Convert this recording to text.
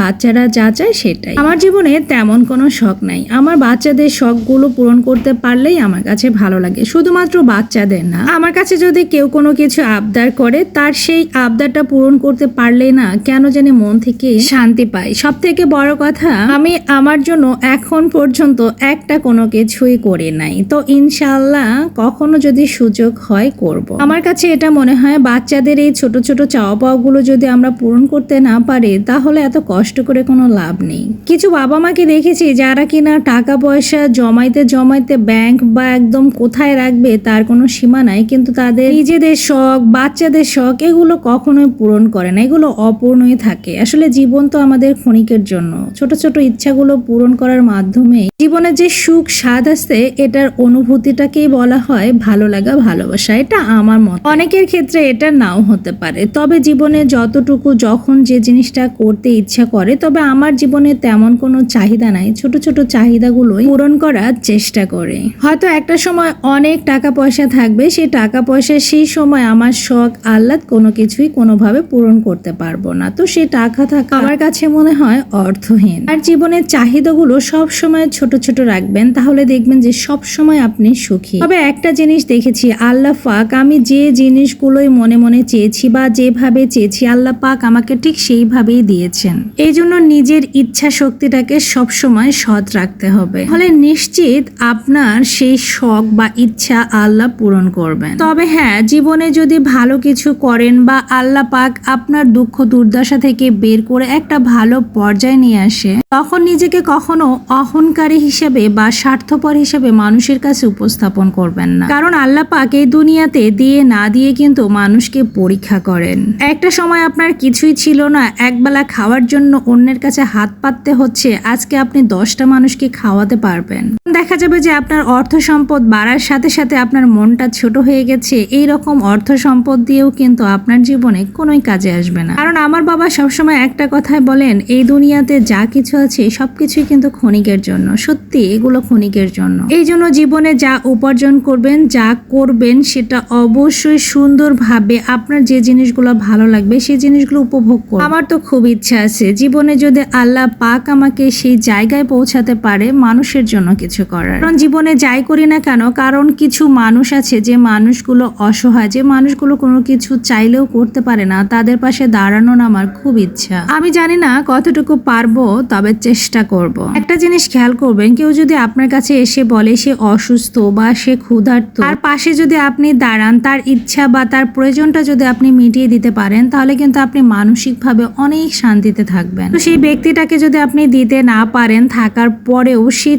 বাচ্চারা যা চায় সেটাই। আমার জীবনে তেমন কোনো শখ নাই। আমার বাচ্চাদের শখগুলো পূরণ করতে পারলেই আমার কাছে ভালো লাগে। শুধুমাত্র বাচ্চাদের না, আমার কাছে যদি কেউ কোনো কিছু আবদার করে, তার সেই আবদারটা পূরণ করতে পারলেই না কেন জানি মন থেকে শান্তি পাই সব থেকে বড় কথা, আমি আমার জন্য এখন পর্যন্ত একটা কোনো কিছুই করে নাই। তো ইনশাল্লাহ কখনো যদি সুযোগ হয় করব। আমার কাছে এটা মনে হয়, বাচ্চাদের এই ছোট ছোট চাওয়া পাওয়াগুলো যদি আমরা পূরণ করতে না পারি, তাহলে এত কষ্ট করে কোনো লাভ নেই। কিছু বাবা মাকে দেখেছি যারা কিনা টাকা পয়সা জমাইতে জমাইতে ব্যাংক বা একদম কোথায় রাখবে তার কোনো সীমা নাই, কিন্তু তাদের নিজেদের শখ, বাচ্চাদের শখ, এগুলো কখনোই পূরণ করে না। এগুলো অপূর্ণই থাকে। আসলে জীবন তো আমাদের ক্ষণিকের জন্য। ছোট ছোট ইচ্ছাগুলো পূরণ করার মাধ্যমে জীবনের যে সুখ, স্বাদ আছে এটার অনুভূতিটাকেই বলা হয় ভালো লাগা, ভালোবাসা। এটা আমার মত। অনেকের ক্ষেত্রে এটা নাও হতে পারে। তবে জীবনে যতটুকু, যখন যে জিনিসটা করতে ইচ্ছা করে, তবে আমার জীবনে তেমন কোনো চাহিদা নাই। ছোট ছোট চাহিদাগুলোই পূরণ করার চেষ্টা করে। হয়তো একটা সময় অনেক টাকা পয়সা থাকবে, সেই টাকা পয়সা সেই সময় আমার শখ, আহ্লাদ কোনো কিছুই কোনোভাবে পূরণ করতে পারব না। তো সেই টাকা থাকা আমার কাছে মনে হয় অর্থহীন। আর জীবনের চাহিদাগুলো সব সময় ছোট ছোট রাখবেন, তাহলে দেখবেন যে সব সময় আপনি সুখী। তবে একটা জিনিস দেখেছি, আল্লাহ পাক, আমি যে জিনিসগুলোই মনে মনে চেয়েছি বা যেভাবে চেয়েছি, আল্লাহ পাক আমাকে ঠিক সেইভাবেই দিয়েছেন। এই জন্য নিজের ইচ্ছা শক্তিটাকে সবসময় সৎ রাখতে হবে। ফলে নিশ্চিত আপনার সেই শখ বা ইচ্ছা আল্লাহ পূরণ করবেন। তবে হ্যাঁ জীবনে যদি ভালো কিছু করেন বা আল্লাহ পাক আপনার দুঃখ দুর্দশা থেকে বের করে একটা ভালো পর্যায়ে নিয়ে আসে, তখন নিজেকে কখনো অহংকারী হিসেবে বা স্বার্থপর হিসেবে মানুষের কাছে উপস্থাপন করবেন না। কারণ আল্লাহ পাক এই দুনিয়াতে দিয়ে না দিয়ে কিন্তু মানুষকে পরীক্ষা করেন। একটা সময় আপনার কিছুই ছিল না, একবেলা খাওয়ার জন্য অন্যের কাছে হাত পাততে হচ্ছে আজকে আপনি দশটা মানুষকে খাওয়াতে পারবেন। দেখা যাবে যে আপনার অর্থ সম্পদ বাড়ার সাথে সাথে আপনার মনটা ছোট হয়ে গেছে। এই রকম অর্থ সম্পদ দিয়েও কিন্তু আপনার জীবনে কোনোই কাজে আসবে না। কারণ আমার বাবা সবসময় একটা কথায় বলেন, এই দুনিয়াতে যা কিছু আছে সব কিছুই কিন্তু ক্ষণিকের জন্য। সত্যি, এগুলো ক্ষণিকের জন্য। এই জন্য জীবনে যা উপার্জন করবেন, যা করবেন, সেটা অবশ্যই সুন্দরভাবে আপনার যে জিনিসগুলো ভালো লাগবে, সেই জিনিসগুলো উপভোগ করুন। আমার তো খুব ইচ্ছা আছে, জীবনে যদি আল্লাহ পাক আমাকে সেই জায়গায় পৌঁছাতে পারে মানুষের জন্য কিছু করার। কারণ জীবনে যাই করি না কেন, কারণ কিছু মানুষ আছে যে মানুষগুলো অসহায়, যে মানুষগুলো কোনো কিছু চাইলেও করতে পারে না, তাদের পাশে দাঁড়ানোর আমার খুব ইচ্ছা। আমি জানি না কতটুকু পারব, তবে চেষ্টা করব। একটা জিনিস খেয়াল করবেন, কেউ যদি আপনার কাছে এসে বলে সে অসুস্থ বা সে ক্ষুধার্ত, তার পাশে যদি আপনি দাঁড়ান, তার ইচ্ছা বা তার প্রয়োজনটা যদি আপনি মিটিয়ে দিতে পারেন, তাহলে কিন্তু আপনি মানসিকভাবে অনেক শান্তিতে থাকবেন। তো সেই ব্যক্তিটাকে যদি আপনি দিতে না পারেন, থাকার পরেও সে